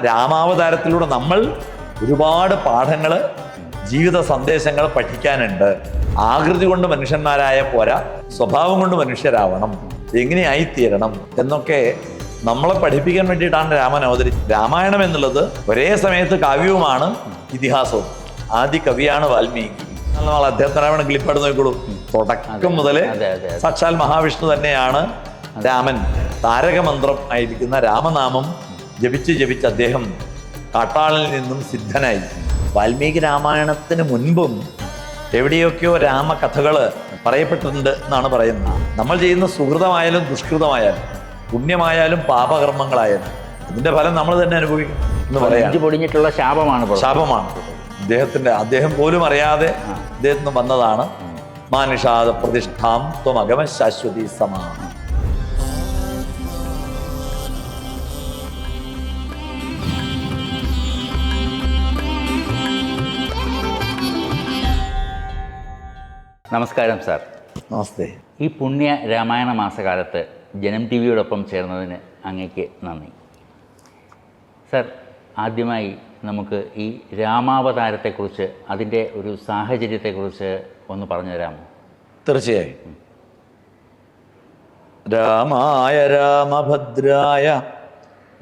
രാമാവതാരത്തിലൂടെ നമ്മൾ ഒരുപാട് പാഠങ്ങൾ ജീവിത സന്ദേശങ്ങൾ പഠിക്കാനുണ്ട്. ആകൃതി കൊണ്ട് മനുഷ്യന്മാരായ പോരാ സ്വഭാവം കൊണ്ട് മനുഷ്യരാവണം എങ്ങനെയായിത്തീരണം എന്നൊക്കെ നമ്മളെ പഠിപ്പിക്കാൻ വേണ്ടിയിട്ടാണ് രാമൻ അവതരിച്ചത്. രാമായണം എന്നുള്ളത് ഒരേ സമയത്ത് കാവ്യവുമാണ് ഇതിഹാസവും. ആദ്യ കവിയാണ് വാൽമീകി. നമ്മൾ അദ്ദേഹത്തിനാവണം ക്ലിപ്പാട് നോക്കിക്കോളൂ. തുടക്കം മുതൽ. സാക്ഷാൽ മഹാവിഷ്ണു തന്നെയാണ് രാമൻ. താരകമന്ത്രം ആയിരിക്കുന്ന രാമനാമം ജപിച്ച് ജപിച്ച് അദ്ദേഹം കാട്ടാളിൽ നിന്നും സിദ്ധനായി. വാൽമീകി രാമായണത്തിന് മുൻപും എവിടെയൊക്കെയോ രാമകഥകൾ പറയപ്പെട്ടിട്ടുണ്ട് എന്നാണ് പറയുന്നത്. നമ്മൾ ചെയ്യുന്ന സുഹൃതമായാലും ദുഷ്കൃതമായാലും പുണ്യമായാലും പാപകർമ്മങ്ങളായാലും അതിന്റെ ഫലം നമ്മൾ തന്നെ അനുഭവിക്കും എന്ന് പറയാം. പൊടിഞ്ഞിട്ടുള്ള ശാപമാണ്. ശാപമാണ് അദ്ദേഹത്തിന്റെ അദ്ദേഹം പോലും അറിയാതെ അദ്ദേഹത്തിന് വന്നതാണ്. മാനുഷാദ പ്രതിഷ്ഠാം ത്വമഗമ ശാശ്വതി സമാ നമസ്കാരം സാർ. നമസ്തേ. ഈ പുണ്യ രാമായണ മാസകാലത്ത് ജനം ടി വിയോടൊപ്പം ചേർന്നതിന് അങ്ങേക്ക് നന്ദി. സാർ ആദ്യമായി നമുക്ക് ഈ രാമാവതാരത്തെക്കുറിച്ച് അതിന്റെ ഒരു സാഹചര്യത്തെക്കുറിച്ച് ഒന്ന് പറഞ്ഞു തരാമോ? തീർച്ചയായും. രാമായ രാമഭദ്രായ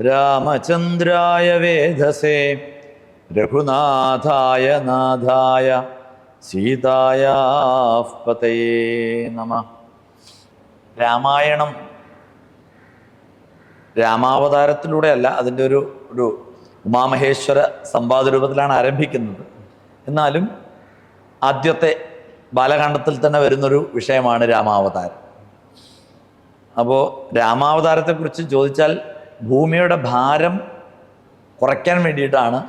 രാമചന്ദ്രായ വേദസേ രഘുനാഥായ നാഥായ സീതായ പതയേ നമ. രാമായണം രാമാവതാരത്തിലൂടെയല്ല അതിന്റെ ഒരു ഒരു ഉമാമഹേശ്വര സംവാദ രൂപത്തിലാണ് ആരംഭിക്കുന്നത്. എന്നാലും ആദ്യത്തെ ബാലകാണ്ഡത്തിൽ തന്നെ വരുന്നൊരു വിഷയമാണ് രാമാവതാരം. അപ്പോൾ രാമാവതാരത്തെക്കുറിച്ച് ചോദിച്ചാൽ ഭൂമിയുടെ ഭാരം കുറയ്ക്കാൻ വേണ്ടിയിട്ടാണ്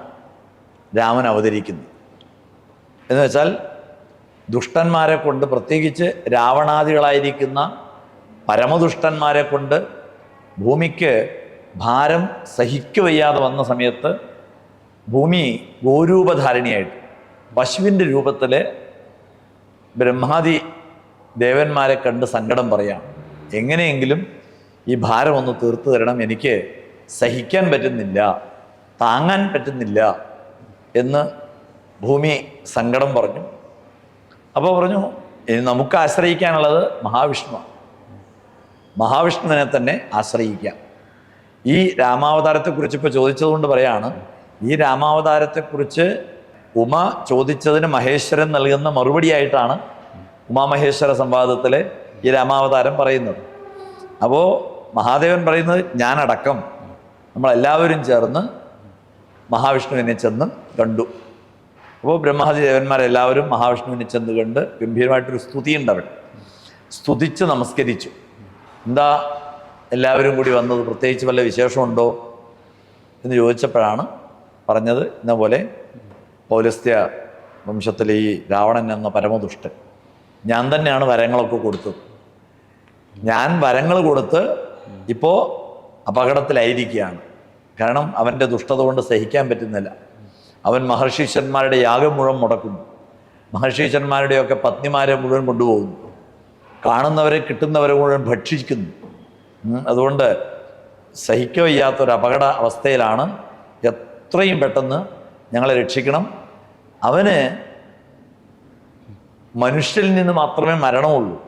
രാമൻ അവതരിക്കുന്നത്. എന്ന് വെച്ചാൽ ദുഷ്ടന്മാരെ കൊണ്ട് പ്രത്യേകിച്ച് രാവണാദികളായിരിക്കുന്ന പരമദുഷ്ടന്മാരെ കൊണ്ട് ഭൂമിക്ക് ഭാരം സഹിക്കുവയ്യാതെ വന്ന സമയത്ത് ഭൂമി ഗോരൂപധാരിണിയായിട്ട് പശുവിന്റെ രൂപത്തിൽ ബ്രഹ്മാദി ദേവന്മാരെ കണ്ട് സങ്കടം പറയാം എങ്ങനെയെങ്കിലും ഈ ഭാരം ഒന്ന് തീർത്തു തരണം എനിക്ക് സഹിക്കാൻ പറ്റുന്നില്ല താങ്ങാൻ പറ്റുന്നില്ല എന്ന് ഭൂമി സങ്കടം പറഞ്ഞു. അപ്പോൾ പറഞ്ഞു ഇനി നമുക്ക് ആശ്രയിക്കാനുള്ളത് മഹാവിഷ്ണുവാണ്. മഹാവിഷ്ണുവിനെ തന്നെ ആശ്രയിക്കാം. ഈ രാമാവതാരത്തെക്കുറിച്ച് ഇപ്പോൾ ചോദിച്ചതുകൊണ്ട് പറയാണ് ഈ രാമാവതാരത്തെക്കുറിച്ച് ഉമ ചോദിച്ചതിന് മഹേശ്വരൻ നൽകുന്ന മറുപടിയായിട്ടാണ് ഉമാമഹേശ്വര സംവാദത്തിൽ ഈ രാമാവതാരം പറയുന്നത്. അപ്പോൾ മഹാദേവൻ പറയുന്നത് ഞാനടക്കം നമ്മളെല്ലാവരും ചേർന്ന് മഹാവിഷ്ണുവിനെ ചെന്ന് കണ്ടു. അപ്പോൾ ബ്രഹ്മാദി ദേവന്മാരെല്ലാവരും മഹാവിഷ്ണുവിനെ ചെന്ന് കണ്ട് ഗംഭീരമായിട്ടൊരു സ്തുതിയുണ്ട് അവിടെ സ്തുതിച്ച് നമസ്കരിച്ചു. എന്താ എല്ലാവരും കൂടി വന്നത്? പ്രത്യേകിച്ച് വല്ല വിശേഷമുണ്ടോ? എന്ന് ചോദിച്ചപ്പോഴാണ് പറഞ്ഞത് ഇന്ന പോലെ പൗലസ്ത്യ വംശത്തിലെ ഈ രാവണൻ എന്ന പരമദുഷ്ടൻ. ഞാൻ തന്നെയാണ് വരങ്ങളൊക്കെ കൊടുത്തത്. ഞാൻ വരങ്ങൾ കൊടുത്ത് ഇപ്പോൾ അപകടത്തിലായിരിക്കുകയാണ്. കാരണം അവന്റെ ദുഷ്ടത കൊണ്ട് സഹിക്കാൻ പറ്റുന്നില്ല. അവൻ മഹർഷീശ്വരന്മാരുടെ യാഗം മുഴുവൻ മുടക്കുന്നു. മഹർഷീശ്വരന്മാരുടെയൊക്കെ പത്നിമാരെ മുഴുവൻ കൊണ്ടുപോകുന്നു. കാണുന്നവരെ കിട്ടുന്നവരെ മുഴുവൻ ഭക്ഷിക്കുന്നു. അതുകൊണ്ട് സഹിക്കവയ്യാത്തൊരു അപകട അവസ്ഥയിലാണ് എത്രയും പെട്ടെന്ന് ഞങ്ങളെ രക്ഷിക്കണം. അവന് മനുഷ്യരിൽ നിന്ന് മാത്രമേ മരണമുള്ളൂ.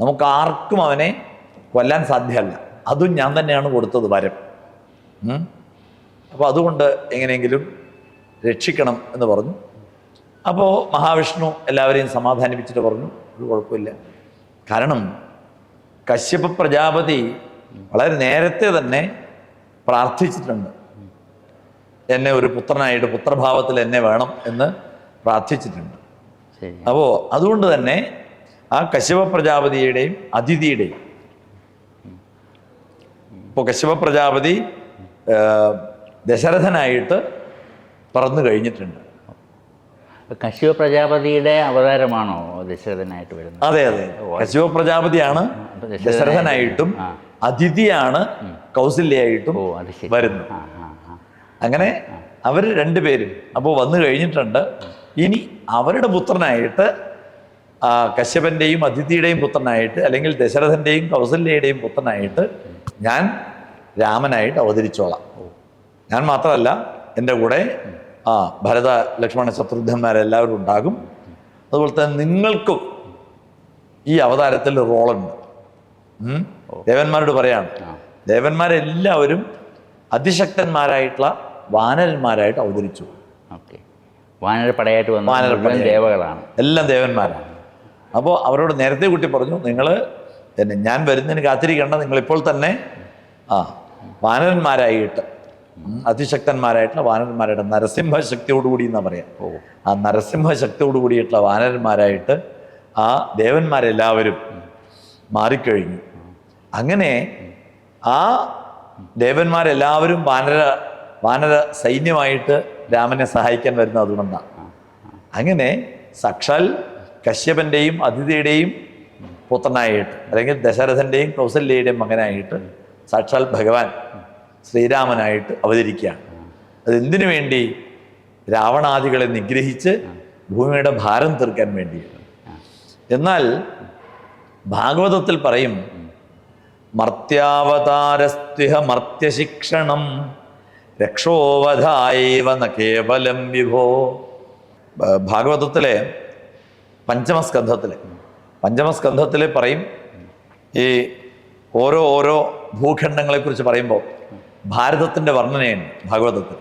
നമുക്ക് ആർക്കും അവനെ കൊല്ലാൻ സാധ്യമല്ല. അതും ഞാൻ തന്നെയാണ് കൊടുത്തത് വരം. അപ്പോൾ അതുകൊണ്ട് എങ്ങനെയെങ്കിലും രക്ഷിക്കണം എന്ന് പറഞ്ഞു. അപ്പോൾ മഹാവിഷ്ണു എല്ലാവരെയും സമാധാനിപ്പിച്ചിട്ട് പറഞ്ഞു. ഒരു കുഴപ്പമില്ല. കാരണം കശ്യപ പ്രജാപതി വളരെ നേരത്തെ തന്നെ പ്രാർത്ഥിച്ചിട്ടുണ്ട്. എന്നെ ഒരു പുത്രനായിട്ട് പുത്രഭാവത്തിൽ എന്നെ വേണം എന്ന് പ്രാർത്ഥിച്ചിട്ടുണ്ട്. അപ്പോൾ അതുകൊണ്ട് തന്നെ ആ കശ്യപ പ്രജാപതിയുടെയും അതിഥിയുടെയും ഇപ്പോൾ കശ്യപ പ്രജാപതി ദശരഥനായിട്ട് പറന്നു കഴിഞ്ഞിട്ടുണ്ട്. കശ്യപ പ്രജാപതിയുടെ അവതാരമാണോ ദശരഥനായിട്ട് വരുന്നത്? അതെ അതെ. കശ്യപ പ്രജാപതിയാണ് ദശരഥനായിട്ട്. അതിഥിയാണ് കൗസല്യായിട്ടും ആ അങ്ങനെ അവർ രണ്ടുപേരും അപ്പോൾ വന്നു കഴിഞ്ഞിട്ടുണ്ട്. ഇനി അവരുടെ പുത്രനായിട്ട് കശ്യപന്റെയും കശ്യപന്റെയും അതിഥിയുടെയും പുത്രനായിട്ട് അല്ലെങ്കിൽ ദശരഥന്റെയും കൗസല്യയുടെയും പുത്രനായിട്ട് ഞാൻ രാമനായിട്ട് അവതരിച്ചോളാം. ഞാൻ മാത്രമല്ല എന്റെ കൂടെ ആ ഭരത ലക്ഷ്മണ ശത്രുഘ്നന്മാരെല്ലാവരും ഉണ്ടാകും. അതുപോലെ തന്നെ നിങ്ങൾക്കും ഈ അവതാരത്തിൽ റോളുണ്ട്? ദേവന്മാരോട് പറയാണ്. ദേവന്മാരെല്ലാവരും അതിശക്തന്മാരായിട്ടുള്ള വാനരന്മാരായിട്ട് അവതരിച്ചു. ഓക്കെ. വാനരപ്പടയായിട്ട് വന്ന മുഴുവൻ ദേവകളാണ്. എല്ലാം ദേവന്മാരാണ്. അപ്പോൾ അവരോട് നേരത്തെ കുട്ടി പറഞ്ഞു നിങ്ങൾ എന്നെ ഞാൻ വരുന്നതിന് കാത്തിരിക്കേണ്ട നിങ്ങളിപ്പോൾ തന്നെ ആ വാനരന്മാരായിട്ട് അതിശക്തന്മാരായിട്ടുള്ള വാനരന്മാരായിട്ട് നരസിംഹ ശക്തിയോടുകൂടി എന്നാ പറയാം. ആ നരസിംഹ ശക്തിയോട് കൂടിയിട്ടുള്ള വാനരന്മാരായിട്ട് ആ ദേവന്മാരെല്ലാവരും മാറിക്കഴിഞ്ഞു. അങ്ങനെ ആ ദേവന്മാരെല്ലാവരും വാനര വാനര സൈന്യമായിട്ട് രാമനെ സഹായിക്കാൻ വരുന്നത് അതുകൊണ്ടാണ് അങ്ങനെ സാക്ഷാൽ കശ്യപന്റെയും അതിഥിയുടെയും പുത്രനായിട്ട് അല്ലെങ്കിൽ ദശരഥന്റെയും കൗസല്യയുടെയും മകനായിട്ട് സാക്ഷാൽ ഭഗവാൻ ശ്രീരാമനായിട്ട് അവതരിക്കുകയാണ്. അതെന്തിനു വേണ്ടി? രാവണാദികളെ നിഗ്രഹിച്ച് ഭൂമിയുടെ ഭാരം തീർക്കാൻ വേണ്ടിയാണ്. എന്നാൽ ഭാഗവതത്തിൽ പറയും മർത്യാവതാരസ്ത്വിഹ മർത്യശിക്ഷണം രക്ഷോവധായവ കേവലം വിഭോ. ഭാഗവതത്തിലെ പഞ്ചമസ്കന്ധത്തിലെ പഞ്ചമസ്കന്ധത്തിൽ പറയും ഈ ഓരോ ഓരോ ഭൂഖണ്ഡങ്ങളെക്കുറിച്ച് പറയുമ്പോൾ ഭാരതത്തിന്റെ വർണനയാണ് ഭാഗവതത്തിൽ.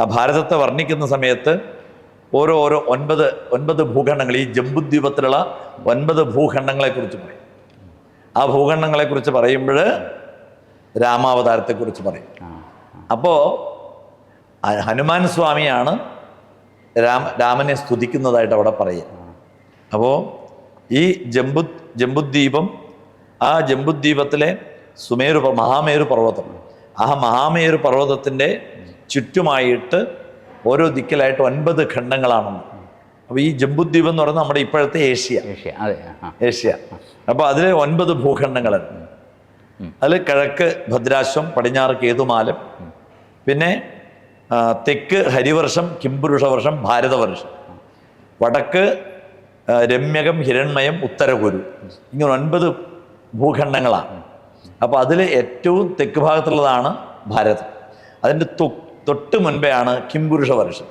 ആ ഭാരതത്തെ വർണിക്കുന്ന സമയത്ത് ഓരോ ഓരോ ഒൻപത് ഒൻപത് ഭൂഖണ്ഡങ്ങൾ ഈ ജംബുദ്വീപത്തിലുള്ള ഒൻപത് ഭൂഖണ്ഡങ്ങളെക്കുറിച്ച് പറയും. ആ ഭൂഖണ്ഡങ്ങളെക്കുറിച്ച് പറയുമ്പോൾ രാമാവതാരത്തെക്കുറിച്ച് പറയും. അപ്പോൾ ഹനുമാൻ സ്വാമിയാണ് രാമ രാമനെ സ്തുതിക്കുന്നതായിട്ട് അവിടെ പറയുക. അപ്പോൾ ഈ ജംബു ജംബുദ്വീപം ആ ജംബുദ്വീപത്തിലെ സുമേരു മഹാമേരു പർവതം. ആ മഹാമേരു പർവതത്തിന്റെ ചുറ്റുമായിട്ട് ഓരോ ദിക്കിലായിട്ട് ഒൻപത് ഖണ്ഡങ്ങളാണെന്ന് അപ്പോൾ ഈ ജംബുദ്വീപ് എന്ന് പറയുന്നത് നമ്മുടെ ഇപ്പോഴത്തെ ഏഷ്യ. ഏഷ്യ അതെ ഏഷ്യ. അപ്പോൾ അതിൽ ഒൻപത് ഭൂഖണ്ഡങ്ങളുണ്ട്. അതിൽ കിഴക്ക് ഭദ്രാശ്വം പടിഞ്ഞാറ് കേതുമാലം പിന്നെ തെക്ക് ഹരിവർഷം കിംപുരുഷവർഷം ഭാരതവർഷം. വടക്ക് രമ്യകം ഹിരൺമയം ഉത്തരകുരു ഇങ്ങനെ ഒൻപത് ഭൂഖണ്ഡങ്ങളാണ്. അപ്പോൾ അതിൽ ഏറ്റവും തെക്ക് ഭാഗത്തുള്ളതാണ് ഭാരതം. അതിന്റെ തൊട്ട് മുൻപെയാണ് കിംപുരുഷ വർഷം.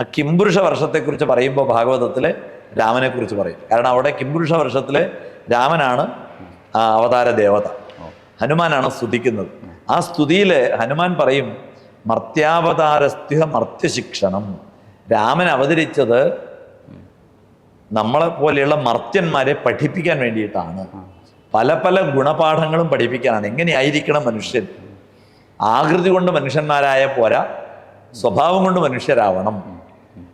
ആ കിംപുരുഷ വർഷത്തെക്കുറിച്ച് പറയുമ്പോൾ ഭാഗവതത്തിൽ രാമനെക്കുറിച്ച് പറയും. കാരണം അവിടെ കിംപുരുഷ വർഷത്തിൽ രാമനാണ് അവതാര ദേവത. ഹനുമാനാണ് സ്തുതിക്കുന്നത്. ആ സ്തുതിയിൽ ഹനുമാൻ പറയും മർത്യാവതാരസ്ത്യ മർത്യശിക്ഷണം. രാമൻ അവതരിച്ചത് നമ്മളെ പോലെയുള്ള മർത്യന്മാരെ പഠിപ്പിക്കാൻ വേണ്ടിയിട്ടാണ്. പല പല ഗുണപാഠങ്ങളും പഠിപ്പിക്കാനാണ്. എങ്ങനെയായിരിക്കണം മനുഷ്യൻ? ആകൃതി കൊണ്ട് മനുഷ്യന്മാരായ പോരാ സ്വഭാവം കൊണ്ട് മനുഷ്യരാവണം.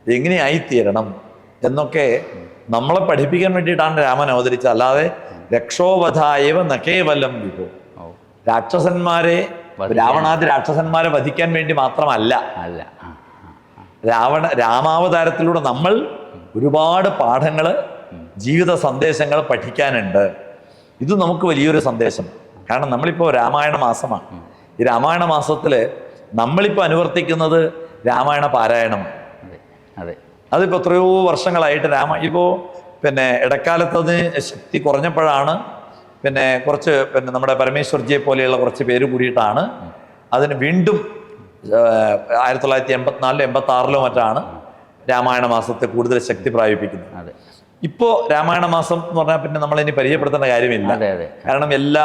എങ്ങനെയായിത്തീരണം എന്നൊക്കെ നമ്മളെ പഠിപ്പിക്കാൻ വേണ്ടിയിട്ടാണ് രാമൻ അവതരിച്ചത്. അല്ലാതെ രക്ഷോവധായവ നകേവലം വിഭോ. രാക്ഷസന്മാരെ. രാവണാദി രാക്ഷസന്മാരെ വധിക്കാൻ വേണ്ടി മാത്രമല്ല. അല്ല. രാവണ രാമാവതാരത്തിലൂടെ നമ്മൾ ഒരുപാട് പാഠങ്ങൾ ജീവിത സന്ദേശങ്ങൾ പഠിക്കാനുണ്ട്. ഇത് നമുക്ക് വലിയൊരു സന്ദേശം. കാരണം നമ്മളിപ്പോൾ രാമായണ മാസമാണ്. ഈ രാമായണ മാസത്തിൽ നമ്മളിപ്പോൾ അനുവർത്തിക്കുന്നത് രാമായണ പാരായണം അതെ അതെ. അതിപ്പോൾ എത്രയോ വർഷങ്ങളായിട്ട് രാമ ഇപ്പോൾ പിന്നെ ഇടക്കാലത്ത് അത് ശക്തി കുറഞ്ഞപ്പോഴാണ് പിന്നെ കുറച്ച് പിന്നെ നമ്മുടെ പരമേശ്വർജിയെ പോലെയുള്ള കുറച്ച് പേര് കൂടിയിട്ടാണ് അതിന് വീണ്ടും ആയിരത്തി തൊള്ളായിരത്തി എൺപത്തിനാലിലും എൺപത്തി ആറിലും മറ്റാണ് രാമായണ മാസത്തെ കൂടുതൽ ശക്തി പ്രാപിപ്പിക്കുന്നത്. അതെ. ഇപ്പോൾ രാമായണ മാസം എന്ന് പറഞ്ഞാൽ പിന്നെ നമ്മൾ ഇനി പരിചയപ്പെടുത്തേണ്ട കാര്യമില്ല. അതെ അതെ. കാരണം എല്ലാ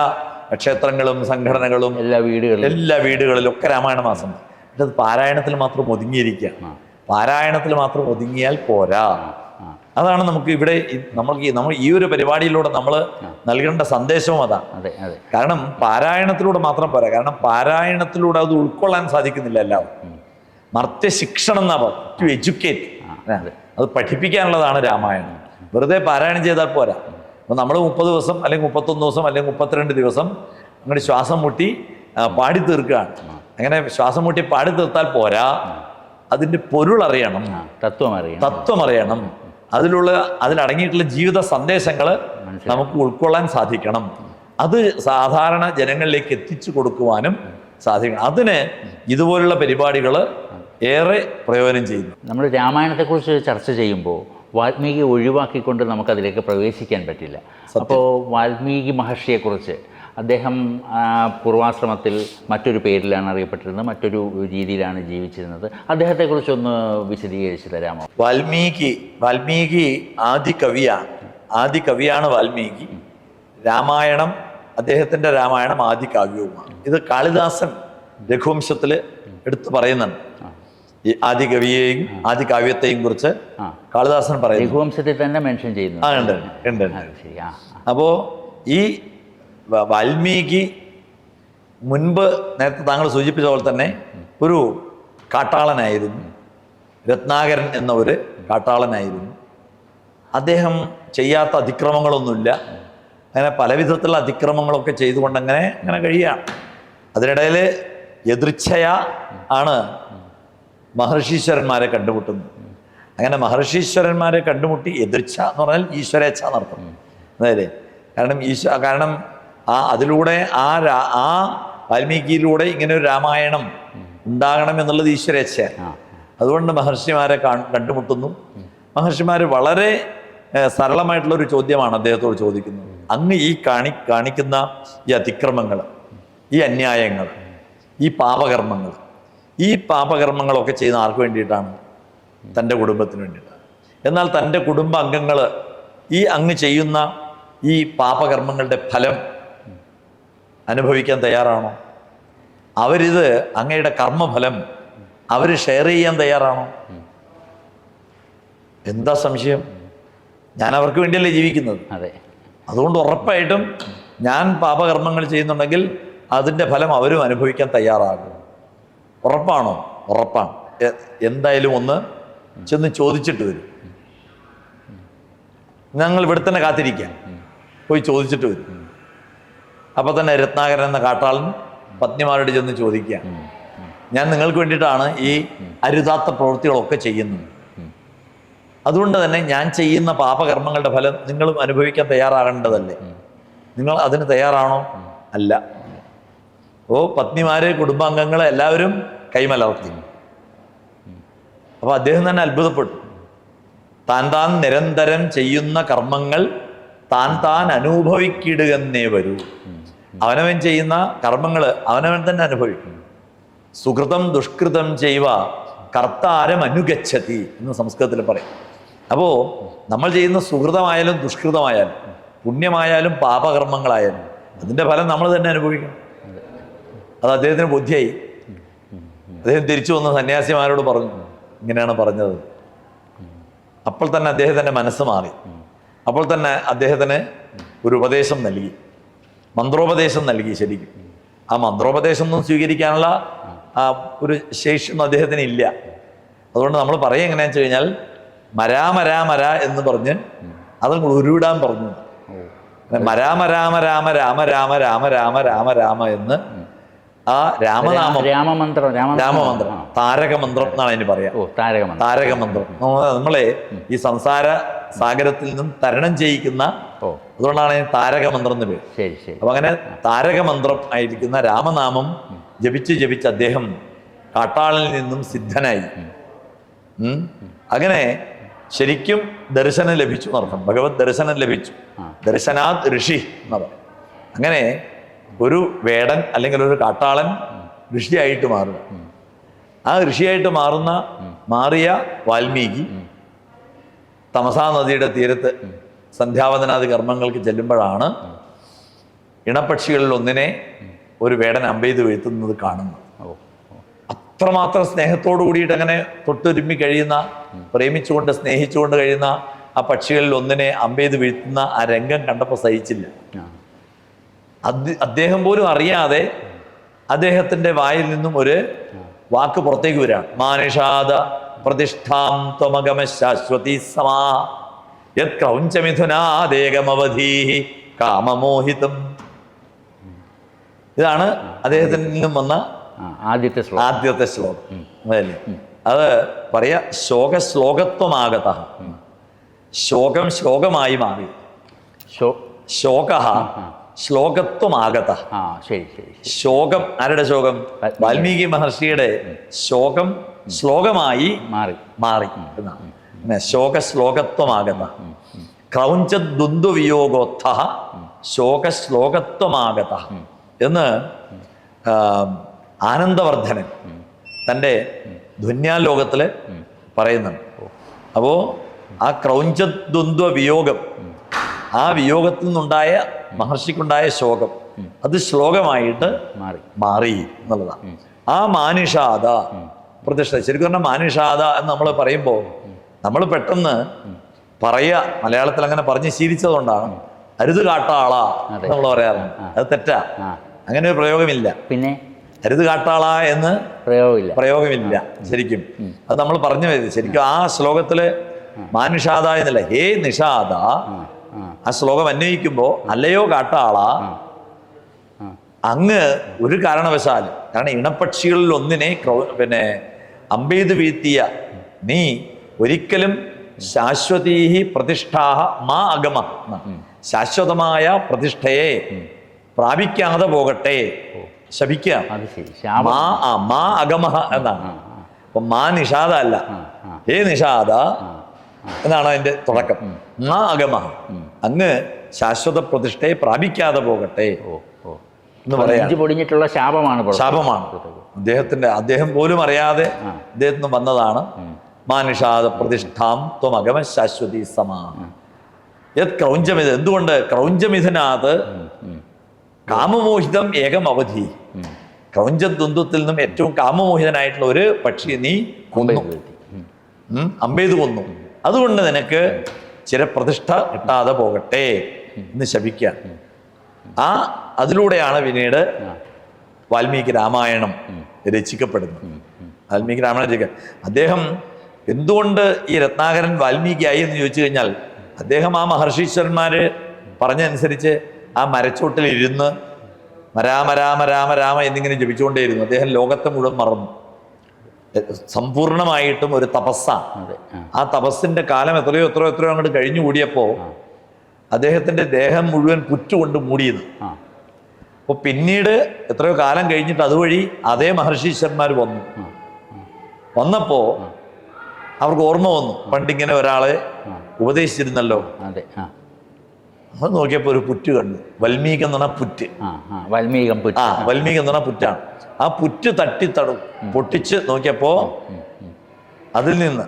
ക്ഷേത്രങ്ങളും സംഘടനകളും എല്ലാ വീടുകളിലും. എല്ലാ വീടുകളിലും ഒക്കെ രാമായണ മാസം. പക്ഷെ അത് പാരായണത്തിൽ മാത്രം ഒതുങ്ങിയിരിക്കുക പാരായണത്തിൽ മാത്രം ഒതുങ്ങിയാൽ പോരാ. അതാണ് നമുക്ക് ഇവിടെ നമ്മൾക്ക് നമ്മൾ ഈ ഒരു പരിപാടിയിലൂടെ നമ്മൾ നൽകേണ്ട സന്ദേശവും അതാണ് അതെ അതെ. കാരണം പാരായണത്തിലൂടെ മാത്രം പോരാ. കാരണം പാരായണത്തിലൂടെ അത് ഉൾക്കൊള്ളാൻ സാധിക്കുന്നില്ല എല്ലാവരും. മർത്യശിക്ഷണം എന്നാ ടു എഡ്യൂക്കേറ്റ്. അത് പഠിപ്പിക്കാനുള്ളതാണ് രാമായണം. വെറുതെ പാരായണം ചെയ്താൽ പോരാ. അപ്പോൾ നമ്മൾ മുപ്പത് ദിവസം അല്ലെങ്കിൽ മുപ്പത്തൊന്ന് ദിവസം അല്ലെങ്കിൽ മുപ്പത്തിരണ്ട് ദിവസം അങ്ങോട്ട് ശ്വാസം മുട്ടി പാടി തീർക്കുകയാണ്. അങ്ങനെ ശ്വാസം മുട്ടി പാടി തീർത്താൽ പോരാ. അതിന്റെ പൊരുൾ അറിയണം. തത്വം അറിയണം. തത്വം അറിയണം. അതിലുള്ള അതിലടങ്ങിയിട്ടുള്ള ജീവിത സന്ദേശങ്ങൾ നമുക്ക് ഉൾക്കൊള്ളാൻ സാധിക്കണം. അത് സാധാരണ ജനങ്ങളിലേക്ക് എത്തിച്ചു കൊടുക്കുവാനും സാധിക്കണം. അതിന് ഇതുപോലുള്ള പരിപാടികൾ ഏറെ പ്രയോജനം ചെയ്യുന്നു. നമ്മൾ രാമായണത്തെക്കുറിച്ച് ചർച്ച ചെയ്യുമ്പോൾ വാൽമീകി ഒഴിവാക്കിക്കൊണ്ട് നമുക്കതിലേക്ക് പ്രവേശിക്കാൻ പറ്റില്ല. അപ്പോൾ വാൽമീകി മഹർഷിയെക്കുറിച്ച് അദ്ദേഹം പൂർവാശ്രമത്തിൽ മറ്റൊരു പേരിലാണ് അറിയപ്പെട്ടിരുന്നത് മറ്റൊരു രീതിയിലാണ് ജീവിച്ചിരുന്നത്. അദ്ദേഹത്തെക്കുറിച്ചൊന്ന് വിശദീകരിച്ച് തരാമോ? വാൽമീകി വാൽമീകി ആദി കവിയാണ് ആദി കവിയാണ് വാൽമീകി. രാമായണം അദ്ദേഹത്തിന്റെ രാമായണം ആദി കാവ്യവുമാണ് ഇത് കാളിദാസൻ രഘുവംശത്തിൽ എടുത്തു പറയുന്നുണ്ട്. ഈ ആദ്യ കവിയെയും ആദ്യ കാവ്യത്തെയും കുറിച്ച് കാളിദാസൻ പറയുന്നു. രഘുവംശത്തിൽ തന്നെ മെൻഷൻ ചെയ്യുന്നു. ആ ഉണ്ട് ഉണ്ട്. അപ്പോൾ ഈ വാൽമീകി മുൻപ് നേരത്തെ താങ്കൾ സൂചിപ്പിച്ച പോലെ തന്നെ ഒരു കാട്ടാളനായിരുന്നു. രത്നാകരൻ എന്ന ഒരു കാട്ടാളനായിരുന്നു. അദ്ദേഹം ചെയ്യാത്ത അതിക്രമങ്ങളൊന്നുമില്ല. അങ്ങനെ പല വിധത്തിലുള്ള അതിക്രമങ്ങളൊക്കെ ചെയ്തുകൊണ്ട് അങ്ങനെ അങ്ങനെ കഴിയുക. അതിനിടയിൽ എതിർച്ഛയ ആണ് മഹർഷീശ്വരന്മാരെ കണ്ടുമുട്ടുന്നു. അങ്ങനെ മഹർഷീശ്വരന്മാരെ കണ്ടുമുട്ടി എതിർച്ച എന്ന് പറഞ്ഞാൽ ഈശ്വരേച്ഛ നടത്തുന്നു അതായത് കാരണം ഈശ്വ കാരണം ആ അതിലൂടെ ആ രാ ആ വാൽമീകിയിലൂടെ ഇങ്ങനെ ഒരു രാമായണം ഉണ്ടാകണം എന്നുള്ളത് ഈശ്വരേച്ഛയാണ് അതുകൊണ്ട് മഹർഷിമാരെ കണ്ടുമുട്ടുന്നു. മഹർഷിമാർ വളരെ സരളമായിട്ടുള്ള ഒരു ചോദ്യമാണ് അദ്ദേഹത്തോട് ചോദിക്കുന്നത്. അങ്ങ് ഈ കാണി കാണിക്കുന്ന ഈ അതിക്രമങ്ങൾ ഈ അന്യായങ്ങൾ ഈ പാപകർമ്മങ്ങൾ ഈ പാപകർമ്മങ്ങളൊക്കെ ചെയ്യുന്ന ആർക്ക് വേണ്ടിയിട്ടാണ്? തന്റെ കുടുംബത്തിന് വേണ്ടിയിട്ടാണ്. എന്നാൽ തന്റെ കുടുംബ അംഗങ്ങൾ ഈ അങ്ങ് ചെയ്യുന്ന ഈ പാപകർമ്മങ്ങളുടെ ഫലം അനുഭവിക്കാൻ തയ്യാറാണോ? അവരിത് അങ്ങയുടെ കർമ്മഫലം അവർ ഷെയർ ചെയ്യാൻ തയ്യാറാണോ? എന്താ സംശയം? ഞാൻ അവർക്ക് വേണ്ടിയല്ലേ ജീവിക്കുന്നത്. അതെ. അതുകൊണ്ട് ഉറപ്പായിട്ടും ഞാൻ പാപകർമ്മങ്ങൾ ചെയ്യുന്നുണ്ടെങ്കിൽ അതിന്റെ ഫലം അവരും അനുഭവിക്കാൻ തയ്യാറാകും. ഉറപ്പാണോ? ഉറപ്പാണ് എന്തായാലും ഒന്ന് ചെന്ന് ചോദിച്ചിട്ട് വരും. ഞങ്ങൾ ഇവിടെ തന്നെ കാത്തിരിക്കാം. പോയി ചോദിച്ചിട്ട് വരും. അപ്പോൾ തന്നെ രത്നാകരൻ എന്ന കാട്ടാളൻ പത്നിമാരോട് ചെന്ന് ചോദിക്കുക ഞാൻ നിങ്ങൾക്ക് വേണ്ടിയിട്ടാണ് ഈ അരുതാത്ത പ്രവൃത്തികളൊക്കെ ചെയ്യുന്നത്. അതുകൊണ്ട് തന്നെ ഞാൻ ചെയ്യുന്ന പാപകർമ്മങ്ങളുടെ ഫലം നിങ്ങളും അനുഭവിക്കാൻ തയ്യാറാകേണ്ടതല്ലേ? നിങ്ങൾ അതിന് തയ്യാറാണോ? അല്ല. ഓ പത്നിമാരെ കുടുംബാംഗങ്ങളെ എല്ലാവരും കൈമലർത്തി. അപ്പോൾ അദ്ദേഹം തന്നെ അത്ഭുതപ്പെട്ടു. താൻ താൻ നിരന്തരം ചെയ്യുന്ന കർമ്മങ്ങൾ താൻ താൻ അനുഭവിക്കിടുകന്നേ വരൂ. അവനവൻ ചെയ്യുന്ന കർമ്മങ്ങൾ അവനവൻ തന്നെ അനുഭവിക്കും. സുഹൃതം ദുഷ്കൃതം ചെയ്യുക കർത്താരം അനുഗച്ഛതി എന്ന് സംസ്കൃതത്തിൽ പറയും. അപ്പോൾ നമ്മൾ ചെയ്യുന്ന സുഹൃതമായാലും ദുഷ്കൃതമായാലും പുണ്യമായാലും പാപകർമ്മങ്ങളായാലും അതിന്റെ ഫലം നമ്മൾ തന്നെ അനുഭവിക്കണം. അത് അദ്ദേഹത്തിന് ബുദ്ധിയായി. അദ്ദേഹം തിരിച്ചു വന്ന് സന്യാസിമാരോട് പറഞ്ഞു ഇങ്ങനെയാണ് പറഞ്ഞത്. അപ്പോൾ തന്നെ അദ്ദേഹത്തിന്റെ മനസ്സ് മാറി. അപ്പോൾ തന്നെ അദ്ദേഹത്തിന് ഒരു ഉപദേശം നൽകി. മന്ത്രോപദേശം നൽകി ശരിക്കും. ആ മന്ത്രോപദേശം ഒന്നും സ്വീകരിക്കാനുള്ള ആ ഒരു ശേഷിയൊന്നും അദ്ദേഹത്തിന് ഇല്ല. അതുകൊണ്ട് നമ്മൾ പറയുക എങ്ങനെയാന്ന് വെച്ച് കഴിഞ്ഞാൽ മരാ മരാ മര എന്ന് പറഞ്ഞ് അതും ഉരുവിടാൻ പറഞ്ഞു. മരാമ രാമ രാമ രാമ രാമ രാമ രാമ രാമ രാമ എന്ന് ആ രാമനാമം. രാമമന്ത്രം രാമ രാമമന്ത്രം. താരകമന്ത്രം എന്നാണ് അതിന് പറയാം. ഓ താരകമന്ത്രം. താരകമന്ത്രം. നമ്മ- നമ്മളെ ഈ സംസാര സാഗരത്തിൽ നിന്നും തരണം ചെയ്യിക്കുന്ന അതുകൊണ്ടാണ് അതിന് താരകമന്ത്രം എന്ന് പേര്. ശരി ശരി. അപ്പൊ അങ്ങനെ താരകമന്ത്രം ആയിരിക്കുന്ന രാമനാമം ജപിച്ച് ജപിച്ച് അദ്ദേഹം കാട്ടാളിൽ നിന്നും സിദ്ധനായി. അങ്ങനെ ശരിക്കും ദർശനം ലഭിച്ചു എന്നർത്ഥം. ഭഗവത് ദർശനം ലഭിച്ചു. ദർശനാത് ഋഷി എന്ന് പറയും. അങ്ങനെ ഒരു വേടൻ അല്ലെങ്കിൽ ഒരു കാട്ടാളൻ ഋഷിയായിട്ട് മാറും ആ ഋഷിയായിട്ട് മാറുന്ന മാറിയ വാൽമീകി തമസാ നദിയുടെ തീരത്ത് സന്ധ്യാവതനാദി കർമ്മങ്ങൾക്ക് ചെല്ലുമ്പോഴാണ് ഇണപക്ഷികളിൽ ഒന്നിനെ ഒരു വേടൻ അമ്പെയ്ത് വീഴ്ത്തുന്നത് കാണുന്നത്. അത്രമാത്രം സ്നേഹത്തോടു കൂടിയിട്ട് അങ്ങനെ തൊട്ടുരുമ്മി കഴിയുന്ന പ്രേമിച്ചുകൊണ്ട് സ്നേഹിച്ചുകൊണ്ട് കഴിയുന്ന ആ പക്ഷികളിൽ ഒന്നിനെ അമ്പെയ്ത് വീഴ്ത്തുന്ന ആ രംഗം കണ്ടപ്പോൾ സഹിച്ചില്ല. അദ്ദേഹം പോലും അറിയാതെ അദ്ദേഹത്തിന്റെ വായിൽ നിന്നും ഒരു വാക്ക് പുറത്തേക്ക് വരാം മാനുഷാദ പ്രതിഷ്ഠാം ത്വമഗമ ശാശ്വതി സമാ യത് ക്രൗഞ്ചമിഥുനാദേകമവധീ കാമമോഹിതം. ഇതാണ് അദ്ദേഹത്തിൽ നിന്നും വന്ന ആദ്യത്തെ ശ്ലോകം. ആദ്യത്തെ ശ്ലോകം. അതല്ലേ അത് പറയാ ശോക ശ്ലോകത്വമാകത ശോകം ശ്ലോകമായി മാറി. ശോക ശ്ലോകത്വമാകത ആ ശരി ശോകം ആരുടെ ശോകം വാൽമീകി. മഹർഷിയുടെ ശോകം ശ്ലോകമായി മാറി. മാറി ശോക ശ്ലോകത്വമാകത ക്രൗഞ്ച ദ്വന്ദ്വിയോഗോത്ഥ ശോക ശ്ലോകത്വമാകത എന്ന് ആനന്ദവർദ്ധനൻ തന്റെ ധന്യാലോകത്തിൽ പറയുന്നുണ്ട്. അപ്പോൾ ആ ക്രൗഞ്ചദ്വന്ദ്വ വിയോഗം ആ വിയോഗത്തിൽ നിന്നുണ്ടായ മഹർഷിക്കുണ്ടായ ശോകം അത് ശ്ലോകമായിട്ട് മാറി. മാറി എന്നുള്ളതാണ് ആ മാനുഷാദ പ്രതിഷ്ഠ. ശരിക്കും പറഞ്ഞാൽ മാനുഷാദ എന്ന് നമ്മൾ പറയുമ്പോൾ നമ്മൾ പെട്ടെന്ന് പറയുക മലയാളത്തിൽ അങ്ങനെ പറഞ്ഞ് ശീലിച്ചതുകൊണ്ടാണ് അരുത് കാട്ടാള നമ്മൾ പറയാറുണ്ട്. അത് തെറ്റാ. അങ്ങനെ ഒരു പ്രയോഗമില്ല. പിന്നെ? അരുത് കാട്ടാള എന്ന് പ്രയോഗമില്ല. പ്രയോഗമില്ല ശരിക്കും. അത് നമ്മൾ പറഞ്ഞു വരുന്നത് ശരിക്കും ആ. ശ്ലോകത്തിൽ മാനുഷാദ എന്നല്ല. ഹേ നിഷാദ ആ ശ്ലോകം അന്വയിക്കുമ്പോൾ അല്ലയോ കാട്ടാള അങ്ങ് ഒരു കാരണവശാലും കാരണം ഇണപക്ഷികളിൽ ഒന്നിനെ പിന്നെ അമ്പെയ്ത് വീഴ്ത്തിയ നീ ഒരിക്കലും ശാശ്വതീഹി പ്രതിഷ്ഠാഹ മാ അഗമ. ശാശ്വതമായ പ്രതിഷ്ഠയെ പ്രാപിക്കാതെ പോകട്ടെ. ശപിക്കുക. അത് ശരി. ശാപം. മാ മാ അഗമ എന്നാണ്. അപ്പൊ മാ നിഷാദ അല്ല. ഹേ നിഷാദ എന്നാണ് അതിന്റെ തുടക്കം. മാ അഗമ അങ്ങ് ശാശ്വത പ്രതിഷ്ഠയെ പ്രാപിക്കാതെ പോകട്ടെ എന്ന് പറയാം. പൊടിഞ്ഞിട്ടുള്ള ശാപമാണ് ശാപമാണ്. അദ്ദേഹത്തിന്റെ അദ്ദേഹം പോലും അറിയാതെ അദ്ദേഹത്തിന് വന്നതാണ്. മാനുഷാദ പ്രതിഷ്ഠാം ത്വമഗമ ശാശ്വതി സമാ. യത് ക്രൗഞ്ചമിത എന്തുകൊണ്ട് ക്രൗഞ്ചമിഥനാത് കാമമോഹിതം ഏകം അവധി. ക്രൗഞ്ചദ്വന്ദ്വത്തിൽ നിന്നും ഏറ്റവും കാമമോഹിതനായിട്ടുള്ള ഒരു പക്ഷി നീ കൊന്നു. അമ്പെയ്ത് കൊന്നു. അതുകൊണ്ട് നിനക്ക് ചിരപ്രതിഷ്ഠ കിട്ടാതെ പോകട്ടെ എന്ന് ശപിക്കുക ആ അതിലൂടെയാണ് പിന്നീട് വാൽമീകി രാമായണം രചിക്കപ്പെടുന്നത്. വാൽമീകി രാമായണം രചിക്ക അദ്ദേഹം എന്തുകൊണ്ട് ഈ രത്നാകരൻ വാൽമീകിയായി എന്ന് ചോദിച്ചു കഴിഞ്ഞാൽ അദ്ദേഹം ആ മഹർഷീശ്വരന്മാർ പറഞ്ഞനുസരിച്ച് ആ മരച്ചോട്ടിൽ ഇരുന്ന് മരാമ രാമ രാമ രാമ എന്നിങ്ങനെ ജപിച്ചുകൊണ്ടേയിരുന്നു. അദ്ദേഹം ലോകത്തെ മുഴുവൻ മറന്നു. സമ്പൂർണമായിട്ടും ഒരു തപസ്സാണ് ആ. തപസ്സിന്റെ കാലം എത്രയോ എത്രയോ എത്രയോ അങ്ങോട്ട് കഴിഞ്ഞു കൂടിയപ്പോ അദ്ദേഹത്തിന്റെ ദേഹം മുഴുവൻ പുറ്റുകൊണ്ട് മൂടിയത് അപ്പൊ അപ്പോൾ പിന്നീട് എത്രയോ കാലം കഴിഞ്ഞിട്ട് അതുവഴി അതേ മഹർഷീശ്വരന്മാർ വന്നു. വന്നപ്പോ അവർക്ക് ഓർമ്മ വന്നു. പണ്ടിങ്ങനെ ഒരാളെ ഉപദേശിച്ചിരുന്നല്ലോ. അതെ അത് നോക്കിയപ്പോ ഒരു പുറ്റ് കണ്ടു. വൽമീകം എന്ന് പറഞ്ഞാൽ പുറ്റ്. വൽമീകം പുറ്റ്. ആ വൽമീകം എന്ന് പറഞ്ഞാൽ പുറ്റാണ്. ആ പുറ്റ് തട്ടി തടു. പൊട്ടിച്ച് നോക്കിയപ്പോ അതിൽ നിന്ന്.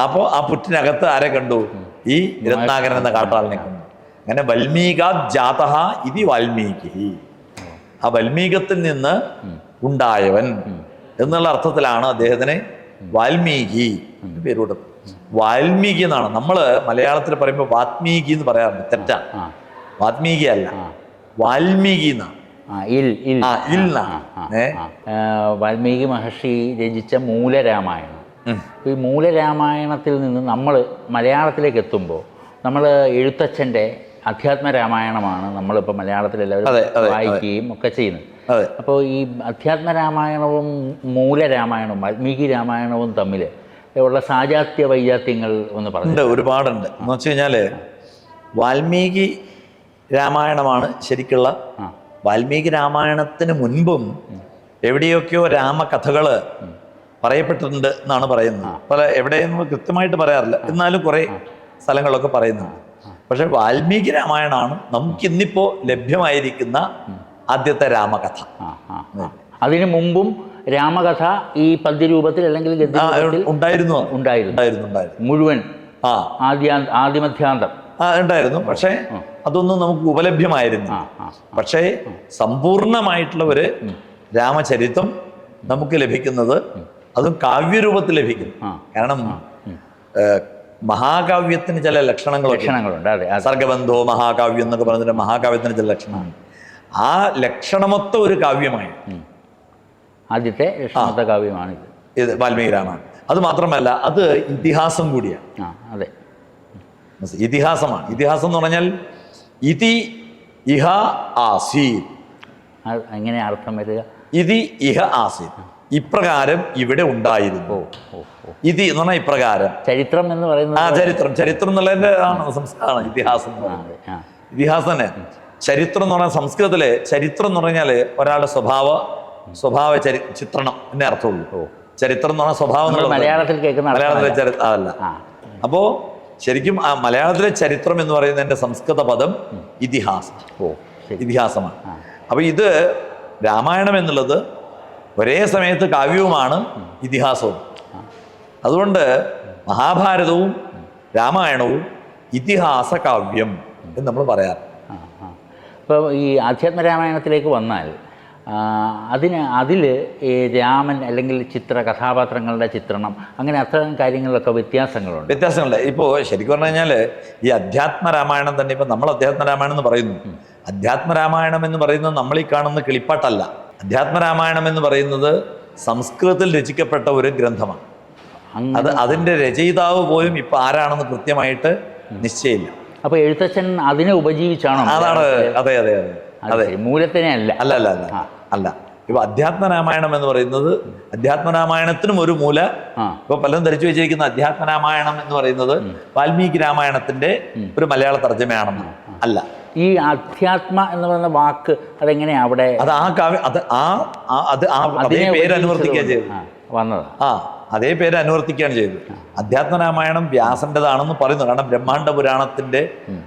അപ്പോ ആ പുറ്റിനകത്ത് ആരെ കണ്ടു? ഈ രത്നാകരൻ എന്ന കാട്ടാളിനെ കണ്ടു. അങ്ങനെ വൽമീക ജാതഹ ഇതി വാൽമീകി. ആ വൽമീകത്തിൽ നിന്ന് ഉണ്ടായവൻ എന്നുള്ള അർത്ഥത്തിലാണ് അദ്ദേഹത്തിന് വാൽമീകി പേര് കൊടുത്തത്. വാൽമീകി എന്നാണ്. നമ്മൾ മലയാളത്തിൽ പറയുമ്പോൾ വാത്മീകി എന്ന് പറയാറുണ്ട്. തെറ്റാ വാത്മീകി അല്ല. വാൽമീകി എന്നാണ് വാൽമീകി മഹർഷി രചിച്ച മൂലരാമായണം. ഈ മൂലരാമായണത്തിൽ നിന്ന് നമ്മൾ മലയാളത്തിലേക്ക് എത്തുമ്പോൾ നമ്മൾ എഴുത്തച്ഛന്റെ അധ്യാത്മ രാമായണമാണ് നമ്മളിപ്പോൾ മലയാളത്തിൽ എല്ലാവരും. വായിക്കുകയും ഒക്കെ ചെയ്യുന്നത്. അപ്പോൾ ഈ അധ്യാത്മ രാമായണവും മൂലരാമായണവും വാൽമീകി രാമായണവും തമ്മിൽ ഉള്ള സാജാത്യ വൈജാത്യങ്ങൾ ഒന്ന് പറഞ്ഞു ഒരുപാടുണ്ട്. എന്ന് വെച്ച് കഴിഞ്ഞാൽ വാൽമീകി രാമായണമാണ് ശരിക്കുള്ള. വാൽമീകി രാമായണത്തിന് മുൻപും എവിടെയൊക്കെയോ രാമകഥകൾ പറയപ്പെട്ടിട്ടുണ്ട് എന്നാണ് പറയുന്നത്. പല എവിടെയെന്ന് കൃത്യമായിട്ട് പറയാറില്ല. എന്നാലും കുറേ സ്ഥലങ്ങളൊക്കെ പറയുന്നുണ്ട്. പക്ഷെ വാൽമീകി രാമായണമാണ് നമുക്കിന്നിപ്പോ ലഭ്യമായിരിക്കുന്ന ആദ്യത്തെ രാമകഥ. അതിനു മുമ്പും രാമകഥ ഈ പദ്യരൂപത്തിൽ അല്ലെങ്കിൽ ഉണ്ടായിരുന്നു. ഉണ്ടായിരുന്നു. മുഴുവൻ ആ. ആദ്യ ഉണ്ടായിരുന്നു. പക്ഷേ അതൊന്നും നമുക്ക് ഉപലഭ്യമായിരുന്നു പക്ഷേ സമ്പൂർണമായിട്ടുള്ള ഒരു രാമചരിത്രം നമുക്ക് ലഭിക്കുന്നത് അതും കാവ്യരൂപത്തിൽ ലഭിക്കുന്നു. കാരണം മഹാകാവ്യത്തിന് ചില ലക്ഷണങ്ങൾ. ലക്ഷണങ്ങളുണ്ട്. അതെ സർഗബന്ധോ മഹാകാവ്യം എന്നൊക്കെ പറഞ്ഞിട്ട് മഹാകാവ്യത്തിന് ചില ലക്ഷണമാണ് ആ ലക്ഷണമൊത്ത ഒരു കാവ്യമായി ആദ്യത്തെ ലക്ഷണത്തെ ഇത് വാൽമീകി രാമായണം അത് മാത്രമല്ല അത് ഇതിഹാസം കൂടിയാണ്. ആ അതെ. ഇതിഹാസമാണ്. ഇതിഹാസം എന്ന് പറഞ്ഞാൽ ഇതി ഇഹ ആസീത്. അങ്ങനെ അർത്ഥം വരിക? ഇതി ഇഹ ആസീത്. ഇപ്രകാരം ഇവിടെ ഉണ്ടായിരുന്നു. ഇതി എന്ന് പറഞ്ഞാൽ ഇപ്രകാരം. ചരിത്രം എന്ന് പറയുന്നത് ആ ചരിത്രം. ചരിത്രം എന്നുള്ളതിന്റെ ആണ് സംസ്കാരം ഇതിഹാസം ഇതിഹാസം തന്നെ. ചരിത്രം എന്ന് പറഞ്ഞാൽ സംസ്കൃതത്തിലെ ചരിത്രം എന്ന് പറഞ്ഞാൽ ഒരാളുടെ സ്വഭാവ സ്വഭാവ ചരി ചിത്രണം എന്നേ അർത്ഥമുള്ളൂ. ചരിത്രം എന്ന് പറഞ്ഞാൽ സ്വഭാവം മലയാളത്തിൽ കേൾക്കുന്ന മലയാളത്തിലെ. ചരിത്രം അതല്ല. അപ്പോൾ അപ്പോ ശരിക്കും ആ മലയാളത്തിലെ ചരിത്രം എന്ന് പറയുന്നതിന്റെ സംസ്കൃത പദം ഇതിഹാസം. ഓ ഇതിഹാസമാണ്. അപ്പൊ അപ്പോൾ ഇത് രാമായണം എന്നുള്ളത് ഒരേ സമയത്ത് കാവ്യവുമാണ് ഇതിഹാസവും. അതുകൊണ്ട് മഹാഭാരതവും രാമായണവും ഇതിഹാസ കാവ്യം എന്ന് നമ്മൾ പറയാറ്. ഈ അപ്പോൾ ഈ ആധ്യാത്മരാമായണത്തിലേക്ക് വന്നാൽ ആ, അതിന് അതിൽ ഈ രാമൻ അല്ലെങ്കിൽ ചിത്ര കഥാപാത്രങ്ങളുടെ ചിത്രണം അങ്ങനെ അത്തരം കാര്യങ്ങളിലൊക്കെ വ്യത്യാസങ്ങളുണ്ട്. വ്യത്യാസങ്ങളുണ്ട്. ഇപ്പോൾ ശരിക്കും പറഞ്ഞു കഴിഞ്ഞാൽ ഈ അധ്യാത്മ രാമായണം തന്നെ ഇപ്പം നമ്മൾ അധ്യാത്മ രാമായണം എന്ന് പറയുന്നു. അധ്യാത്മ രാമായണം എന്ന് പറയുന്നത് നമ്മൾ ഈ കാണുന്ന കിളിപ്പാട്ടല്ല. അധ്യാത്മ രാമായണം എന്ന് പറയുന്നത് സംസ്കൃതത്തിൽ രചിക്കപ്പെട്ട ഒരു ഗ്രന്ഥമാണ്. അത് അതിന്റെ രചയിതാവ് പോലും ഇപ്പം ആരാണെന്ന് കൃത്യമായിട്ട് നിശ്ചയില്ല അപ്പോൾ എഴുത്തച്ഛൻ അതിനെ ഉപജീവിച്ചാണോ? അതാണ്. അതെ അതെ അതെ. അത്. മൂലത്തിനെ അല്ല. അല്ല അല്ല അല്ല. അല്ല. ഇപ്പൊ അധ്യാത്മരാമായണം എന്ന് പറയുന്നത് അധ്യാത്മരാമായണത്തിനും ഒരു മൂല. ഇപ്പൊ പലരും ധരിച്ചു വെച്ചിരിക്കുന്ന അധ്യാത്മരാമായണം എന്ന് പറയുന്നത് വാൽമീകി രാമായണത്തിന്റെ ഒരു മലയാള തർജമയാണെന്ന്. അല്ല. ഈ അധ്യാത്മ എന്ന് പറയുന്ന വാക്ക് അതെങ്ങനെയാ അവിടെ അത് ആ കാവ്യ അത് ആ അത് ആ അതേ പേര് അനുവർത്തിക്കുക ചെയ്തു വന്നതാ? ആ. അതേ പേര് അനുവർത്തിക്കുകയാണ് ചെയ്തത്. അധ്യാത്മരാമായണം വ്യാസന്റെതാണെന്ന് വ്യാസന്റേതാണെന്ന് പറയുന്നു. കാരണം ബ്രഹ്മാണ്ഡ പുരാണത്തിന്റെ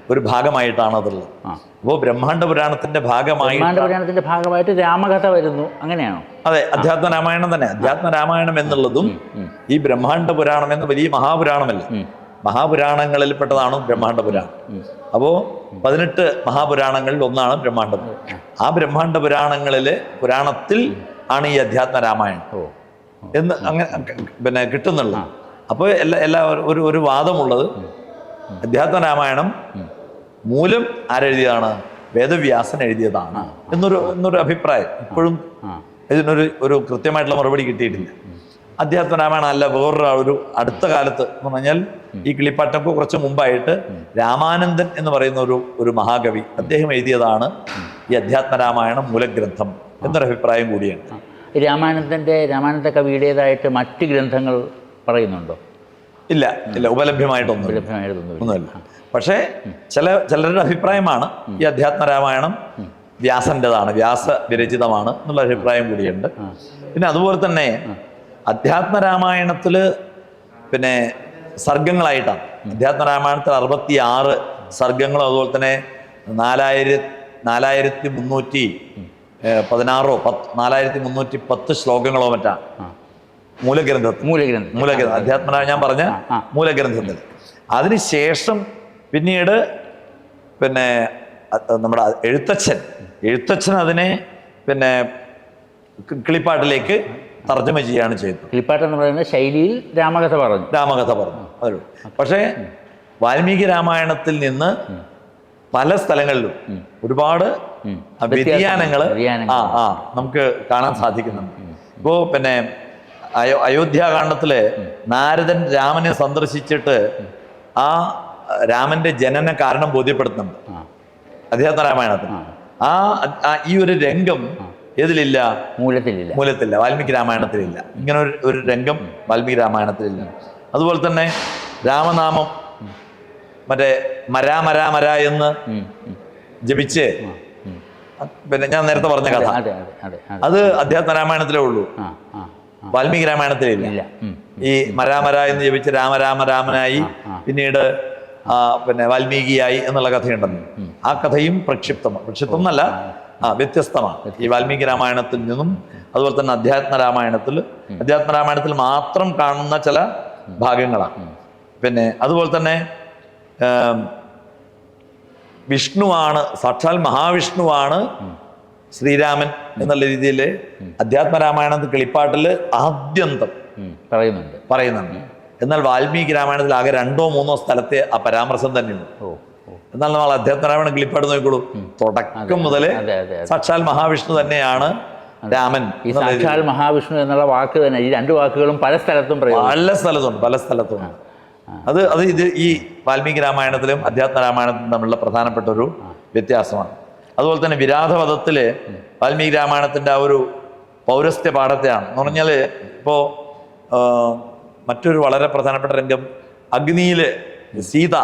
ഒരു ഭാഗമായിട്ടാണ് അതുള്ളത്. അപ്പോ അപ്പോൾ ബ്രഹ്മാണ്ഡ പുരാണത്തിന്റെ ഭാഗമായി ബ്രഹ്മാണ്ഡ പുരാണത്തിന്റെ ഭാഗമായിട്ട് രാമകഥ വരുന്നു. അങ്ങനെയാണോ? അതെ അധ്യാത്മ രാമായണം തന്നെ. അധ്യാത്മ രാമായണം എന്നുള്ളതും ഈ ബ്രഹ്മാണ്ഡ പുരാണം എന്ന വലിയ മഹാപുരാണമല്ലേ? മഹാപുരാണങ്ങളിൽ പെട്ടതാണ് ബ്രഹ്മാണ്ഡ പുരാണം. അപ്പോ പതിനെട്ട് മഹാപുരാണങ്ങളിൽ ഒന്നാണ് ബ്രഹ്മാണ്ഡ പുരാണം ആ ബ്രഹ്മാണ്ഡ പുരാണങ്ങളിലെ പുരാണത്തിൽ ആണ് ഈ അധ്യാത്മ രാമായണം എന്ന് അങ്ങനെ പിന്നെ കിട്ടുന്നുള്ളത്. അപ്പോൾ എല്ലാ എല്ലാ ഒരു ഒരു വാദമുള്ളത് അധ്യാത്മ രാമായണം മൂലം ആരെഴുതിയതാണ്? വേദവ്യാസൻ എഴുതിയതാണ് എന്നൊരു എന്നൊരു അഭിപ്രായം ഇപ്പോഴും ഇതിനൊരു ഒരു കൃത്യമായിട്ടുള്ള മറുപടി കിട്ടിയിട്ടില്ല. അധ്യാത്മ രാമായണം അല്ല വേറൊരു ഒരു അടുത്ത കാലത്ത് എന്ന് പറഞ്ഞാൽ ഈ കിളിപ്പാട്ടൊക്കെ കുറച്ച് മുമ്പായിട്ട് രാമാനന്ദൻ എന്ന് പറയുന്ന ഒരു ഒരു മഹാകവി അദ്ദേഹം എഴുതിയതാണ് ഈ അധ്യാത്മ രാമായണം മൂലഗ്രന്ഥം എന്നൊരു അഭിപ്രായം കൂടിയാണ്. ആ. രാമാനന്ദന്റെ രാമാനന്ദ കവിയുടേതായിട്ട് മറ്റ് ഗ്രന്ഥങ്ങൾ പറയുന്നുണ്ടോ? ഇല്ല ഇല്ല ഉപലഭ്യമായിട്ടൊന്നും ഉപലഭ്യമായിട്ടൊന്നും ഒന്നുമില്ല. പക്ഷേ ചില ചിലരുടെ അഭിപ്രായമാണ് ഈ അധ്യാത്മ രാമായണം വ്യാസന്റെതാണ് വ്യാസ വിരചിതമാണ് എന്നുള്ള അഭിപ്രായം കൂടിയുണ്ട്. പിന്നെ അതുപോലെ തന്നെ അധ്യാത്മ രാമായണത്തിൽ പിന്നെ സർഗങ്ങളായിട്ടാണ് അധ്യാത്മ രാമായണത്തിൽ അറുപത്തി ആറ് സർഗങ്ങളും അതുപോലെ തന്നെ നാലായിര നാലായിരത്തി മുന്നൂറ്റി പതിനാറോ പത്ത് നാലായിരത്തി മുന്നൂറ്റി പത്ത് ശ്ലോകങ്ങളോ മറ്റാണ് ആ. മൂലഗ്രന്ഥത്തിൽ. മൂലഗ്രന്ഥം. മൂലഗ്രന്ഥം. അധ്യാത്മനായ ഞാൻ പറഞ്ഞ. മൂലഗ്രന്ഥത്തിൽ. അതിനുശേഷം പിന്നീട് പിന്നെ നമ്മുടെ എഴുത്തച്ഛൻ. എഴുത്തച്ഛൻ അതിനെ പിന്നെ കിളിപ്പാട്ടിലേക്ക് തർജമ ചെയ്യുകയാണ് ചെയ്തത്. കിളിപ്പാട്ട് എന്ന് പറയുന്ന ശൈലിയിൽ രാമകഥ പറഞ്ഞു. രാമകഥ പറഞ്ഞു. അതേ പക്ഷേ വാൽമീകി രാമായണത്തിൽ നിന്ന് പല സ്ഥലങ്ങളിലും ഒരുപാട്. വ്യതിയാനങ്ങൾ. ആ ആ നമുക്ക് കാണാൻ സാധിക്കുന്നുണ്ട്. ഇപ്പോ പിന്നെ അയോ അയോധ്യാകാന്ഡത്തിൽ നാരദൻ രാമനെ സന്ദർശിച്ചിട്ട് ആ രാമന്റെ ജനന കാരണം ബോധ്യപ്പെടുത്തുന്നുണ്ട്. അദ്ദേഹത്തെ രാമായണത്തിൽ ആ. ആ ഈ ഒരു രംഗം ഏതിലില്ല? മൂലത്തിലില്ല. മൂലത്തില്ല. വാൽമീകി രാമായണത്തിലില്ല. ഇങ്ങനെ ഒരു ഒരു രംഗം വാൽമീകി രാമായണത്തിലില്ല. അതുപോലെ തന്നെ രാമനാമം മറ്റേ മരാ മരാ മര എന്ന്. ജപിച്ച് പിന്നെ ഞാൻ നേരത്തെ പറഞ്ഞ കഥ. അതെ അധ്യാത്മ രാമായണത്തിലേ ഉള്ളൂ. വാൽമീകി രാമായണത്തിലില്ല ഇല്ല. ഈ മരാമര എന്ന് ജപിച്ച് രാമരാമ രാമനായി പിന്നീട് പിന്നെ വാൽമീകിയായി എന്നുള്ള കഥയുണ്ടെന്ന്. ആ കഥയും പ്രക്ഷിപ്തമാണ്. പ്രക്ഷിപ്തം എന്നല്ല ആ വ്യത്യസ്തമാണ്. ഈ വാൽമീകി രാമായണത്തിൽ നിന്നും അതുപോലെ തന്നെ അധ്യാത്മ രാമായണത്തിൽ അധ്യാത്മ രാമായണത്തിൽ മാത്രം കാണുന്ന ചില ഭാഗങ്ങളാണ്. പിന്നെ അതുപോലെ തന്നെ വിഷ്ണുവാണ് സാക്ഷാൽ മഹാവിഷ്ണുവാണ് ശ്രീരാമൻ എന്നുള്ള രീതിയിൽ അധ്യാത്മ രാമായണത്തിൽ കിളിപ്പാട്ടിൽ ആദ്യന്തം പറയുന്നുണ്ട്. പറയുന്നുണ്ട്. എന്നാൽ വാൽമീകി രാമായണത്തിൽ ആകെ രണ്ടോ മൂന്നോ സ്ഥലത്തെ ആ പരാമർശം തന്നെയുണ്ട് എന്നാൽ നമ്മൾ അധ്യാത്മരാമായണം കിളിപ്പാട് നോക്കിക്കോളൂ. തുടക്കം മുതൽ സാക്ഷാൽ മഹാവിഷ്ണു തന്നെയാണ് രാമൻ ഈ സാക്ഷാൽ മഹാവിഷ്ണു എന്നുള്ള വാക്ക് തന്നെ ഈ രണ്ട് വാക്കുകളും പല സ്ഥലത്തും പല സ്ഥലത്തുണ്ട് പല സ്ഥലത്തുണ്ട് അത് അത് ഇത് ഈ വാൽമീകി രാമായണത്തിലും അധ്യാത്മ രാമായണത്തിലും തമ്മിലുള്ള പ്രധാനപ്പെട്ട ഒരു വ്യത്യാസമാണ്. അതുപോലെ തന്നെ വിരാധവധത്തിൽ വാൽമീകി രാമായണത്തിന്റെ ആ ഒരു പൗരസ്ത്യ പാഠത്തെയാണ്. എന്ന് പറഞ്ഞാൽ ഇപ്പോ മറ്റൊരു വളരെ പ്രധാനപ്പെട്ട രംഗം അഗ്നിയിൽ സീത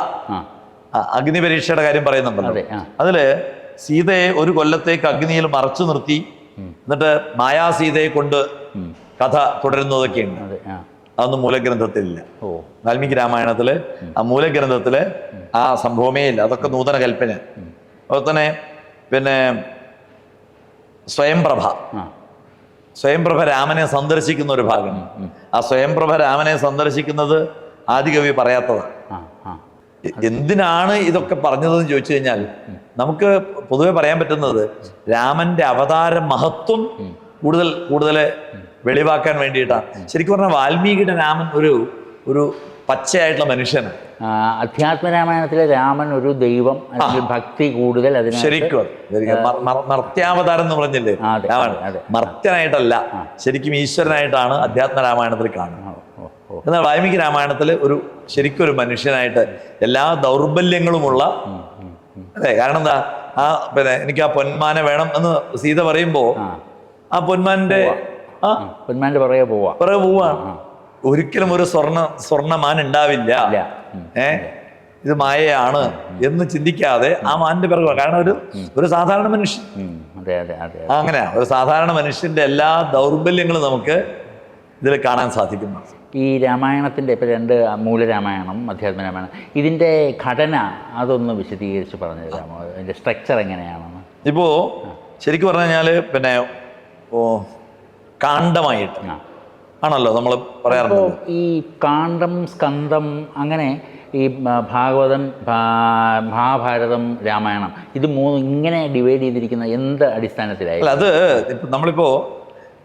അഗ്നി പരീക്ഷയുടെ കാര്യം പറയുന്നുണ്ടല്ലോ. അതിൽ അതിൽ സീതയെ ഒരു കൊല്ലത്തേക്ക് അഗ്നിയിൽ മറച്ചു നിർത്തി എന്നിട്ട് മായാസീതയെ കൊണ്ട് കഥ തുടരുന്നതൊക്കെയുണ്ട്. അതൊന്നും മൂലഗ്രന്ഥത്തിലില്ല ഓ. വാൽമീകി രാമായണത്തിൽ ആ മൂലഗ്രന്ഥത്തിൽ ആ സംഭവമേ ഇല്ല. അതൊക്കെ നൂതന കൽപ്പന. അതുപോലെ തന്നെ പിന്നെ സ്വയംപ്രഭ. സ്വയംപ്രഭ രാമനെ സന്ദർശിക്കുന്ന ഒരു ഭാഗം. ആ സ്വയംപ്രഭ രാമനെ സന്ദർശിക്കുന്നത് ആദികവി പറയാത്തതാണ് എന്തിനാണ് ഇതൊക്കെ പറഞ്ഞതെന്ന് ചോദിച്ചു കഴിഞ്ഞാൽ നമുക്ക് പൊതുവെ പറയാൻ പറ്റുന്നത് രാമന്റെ അവതാര മഹത്വം കൂടുതൽ കൂടുതൽ വെളിവാക്കാൻ വേണ്ടിയിട്ടാണ് ശരിക്കും പറഞ്ഞാൽ വാൽമീകിയുടെ രാമൻ ഒരു ഒരു പച്ചയായിട്ടുള്ള മനുഷ്യനാണ്. അധ്യാത്മരാമായണത്തിലെ രാമൻ ഒരു ദൈവം അല്ലെങ്കിൽ ഭക്തി കൂടുതൽ അതിന് ശരിക്കും മർത്യാവതാരം എന്ന് പറഞ്ഞില്ലേ. മർത്യനായിട്ടല്ല. ശരിക്കും ഈശ്വരനായിട്ടാണ് അധ്യാത്മ രാമായണത്തിൽ കാണുന്നത് എന്നാൽ വാൽമീകി രാമായണത്തിൽ ഒരു ശരിക്കും ഒരു മനുഷ്യനായിട്ട് എല്ലാ ദൗർബല്യങ്ങളുമുള്ള അതെ കാരണം എന്താ? ആ പിന്നെ എനിക്ക് ആ പൊന്മാനെ വേണം എന്ന് സീത പറയുമ്പോ ആ. ആ പൊന്മാന്റെ ആ. പൊന്മാന്റെ പുറകെ പോവാ. പുറകെ പോവാ. ഒരിക്കലും ഒരു സ്വർണ സ്വർണമാൻ ഉണ്ടാവില്ല ഏ? ഇത് മായയാണ് എന്ന് ചിന്തിക്കാതെ ആ മാനിന്റെ പിറകെ കാരണം ഒരു ഒരു സാധാരണ മനുഷ്യൻ. അങ്ങനെ ഒരു സാധാരണ മനുഷ്യന്റെ എല്ലാ ദൗർബല്യങ്ങളും നമുക്ക് ഇതിൽ കാണാൻ സാധിക്കുന്നു. ഈ രാമായണത്തിന്റെ ഇപ്പൊ രണ്ട് മൂലരാമായണം അധ്യാത്മ രാമായണം. ഇതിന്റെ ഘടന അതൊന്ന് വിശദീകരിച്ച് പറഞ്ഞു തരാമോ? അതിന്റെ സ്ട്രക്ചർ എങ്ങനെയാണെന്ന്? ഇപ്പോ ശരിക്കും പറഞ്ഞു കഴിഞ്ഞാൽ പിന്നെ ഓ കാണ്ഡമായിട്ട്. ആണല്ലോ നമ്മൾ പറയാറുണ്ട് ഈ കാണ്ഡം സ്കന്ധം അങ്ങനെ ഈ ഭാഗവതൻ മഹാഭാരതം രാമായണം ഇത് മൂന്ന് ഇങ്ങനെ ഡിവൈഡ് ചെയ്തിരിക്കുന്ന എന്ത് അടിസ്ഥാനത്തിലായി? അല്ല അത് ഇപ്പൊ നമ്മളിപ്പോ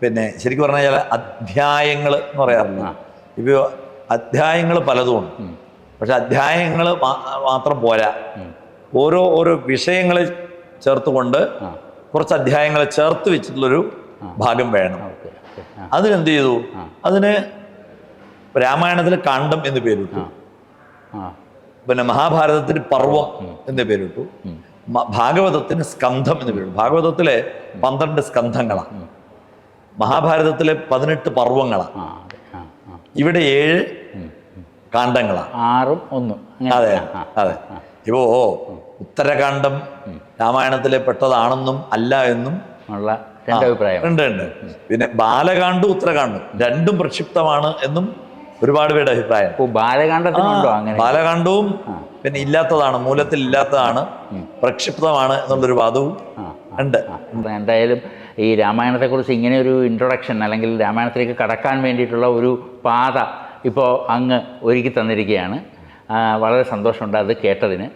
പിന്നെ ശരിക്കും പറഞ്ഞു കഴിഞ്ഞാൽ അധ്യായങ്ങൾ എന്ന് പറയാറുണ്ട്. ഇപ്പോൾ അധ്യായങ്ങൾ പലതും ഉണ്ട് പക്ഷെ അധ്യായങ്ങൾ മാത്രം പോരാ. ഓരോ ഓരോ വിഷയങ്ങളെ ചേർത്തുകൊണ്ട് കുറച്ച് അധ്യായങ്ങളെ ചേർത്ത് വെച്ചിട്ടുള്ളൊരു ഭാഗം വേണം. അതിനെന്ത് ചെയ്തു? അതിന് രാമായണത്തിൽ കാണ്ഡം എന്ന് പേരിട്ടു. പിന്നെ മഹാഭാരതത്തിന് പർവം എന്ന് പേരിട്ടു. ഭാഗവതത്തിന് സ്കന്ധം എന്ന് പേരിട്ടു. ഭാഗവതത്തിലെ പന്ത്രണ്ട് സ്കന്ധങ്ങളാണ് മഹാഭാരതത്തിലെ പതിനെട്ട് പർവങ്ങളാണ് ഇവിടെ ഏഴ് കാണ്ഡങ്ങളാണ് ആറും ഒന്നും. അതെ. അതെ. ഇപ്പോ ഉത്തരകാണ്ഡം രാമായണത്തിലെ പെട്ടതാണെന്നും അല്ല എന്നും ഉള്ള രണ്ട് അഭിപ്രായം. ഉണ്ട് ഉണ്ട്. പിന്നെ ബാലകാണ്ഡും ഉത്തരകാണ്ഡും രണ്ടും പ്രക്ഷിപ്തമാണ് എന്നും ഒരുപാട് പേരുടെ അഭിപ്രായം. ബാലകാണ്ഡത്തിനുണ്ടോ അങ്ങനെ? ബാലകാണ്ഡവും പിന്നെ ഇല്ലാത്തതാണ് മൂലത്തിൽ ഇല്ലാത്തതാണ് പ്രക്ഷിപ്തമാണ് എന്നുള്ളൊരു വാദവും ഉണ്ട്. എന്തായാലും ഈ രാമായണത്തെക്കുറിച്ച് ഇങ്ങനെ ഒരു ഇൻട്രൊഡക്ഷൻ അല്ലെങ്കിൽ രാമായണത്തിലേക്ക് കടക്കാൻ വേണ്ടിയിട്ടുള്ള ഒരു പാത ഇപ്പോൾ അങ്ങ് ഒരുക്കി തന്നിരിക്കുകയാണ്. വളരെ സന്തോഷമുണ്ട് അത് കേട്ടതിന്.